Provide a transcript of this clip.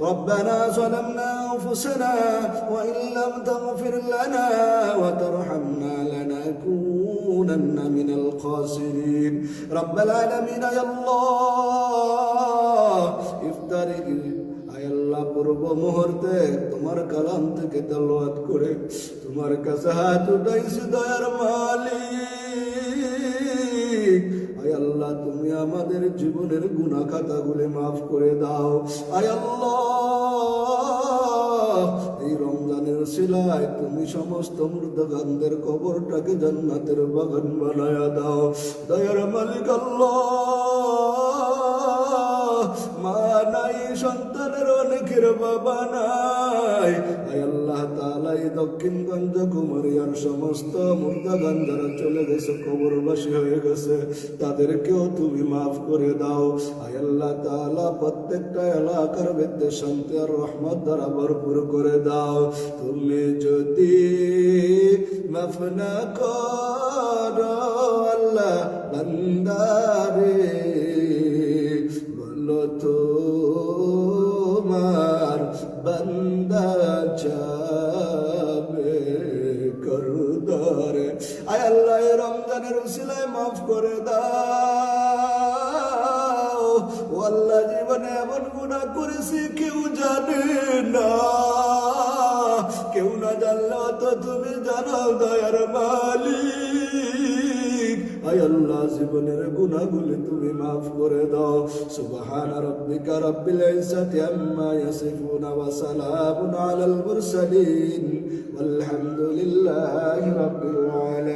ربنا ظلمنا أنفسنا وإن لم تغفر لنا وترحمنا لنكونن من الخاسرين رب العالمين يا الله ইফতারি আয় আল্লাহ পূর্ব মুহূর্তে তোমার কালাম থেকে তলোয়াত করে তোমার কাছে হাত উঠাইছি দয়ার মালিক আয় আল্লাহ তুমি আমাদের জীবনের গুনাহ খাতাগুলি মাফ করে দাও। আয় আল্লাহ, এই রমজানের শিলায় তুমি সমস্ত মৃদগানদের কবরটাকে জান্নাতের বাগান বানায় দাও। দয়ার মালিক আল্লাহ। সন্তানের অনেকের বাবা নাই। আল্লাহ কুমারিয়ার সমস্ত চলে গেছে, কবরবাসী হয়ে গেছে, তাদেরকেও তুমি মাফ করে দাও। আল্লাহ তাআলা প্রত্যেকটা এলাকার মধ্যে শান্তি আর রহমত দ্বারা ভরপুর করে দাও। তুমি যদি মাফ না করো বান্দা যাবে করুদারে আয় আল্লাহ রমজানের উসিলায় মাফ করে দাও ও আল্লাহ জীবনে এমন গুণা করেছি কেউ জানে না কেউ না জানলেও তো তুমি জানো দয়ার মালিক আয় আল্লাহ জীবনের গুনাহগুলি তুমি মাফ করে দাও সুবহান রাব্বিকা রাব্বিল ইজ্জাতি আম্মা ইয়াসিফুন ওয়া সালামুন আলাল মুরসালিন والحمد لله رب العالمين